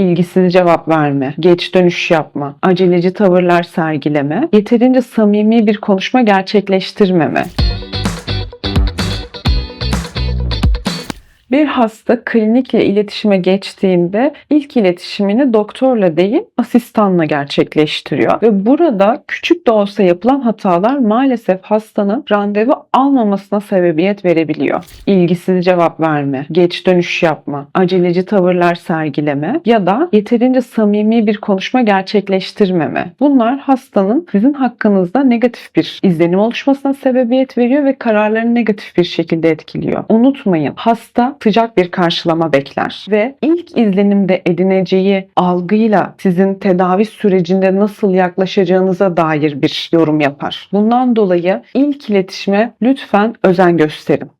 ilgisiz cevap verme, geç dönüş yapma, aceleci tavırlar sergileme, yeterince samimi bir konuşma gerçekleştirmeme. Bir hasta klinikle iletişime geçtiğinde ilk iletişimini doktorla değil asistanla gerçekleştiriyor ve burada küçük de olsa yapılan hatalar maalesef hastanın randevu almamasına sebebiyet verebiliyor. İlgisiz cevap verme, geç dönüş yapma, aceleci tavırlar sergileme ya da yeterince samimi bir konuşma gerçekleştirmeme. Bunlar hastanın sizin hakkınızda negatif bir izlenim oluşmasına sebebiyet veriyor ve kararlarını negatif bir şekilde etkiliyor. Unutmayın hasta sıcak bir karşılama bekler ve ilk izlenimde edineceği algıyla sizin tedavi sürecinde nasıl yaklaşacağınıza dair bir yorum yapar. Bundan dolayı ilk iletişime lütfen özen gösterin.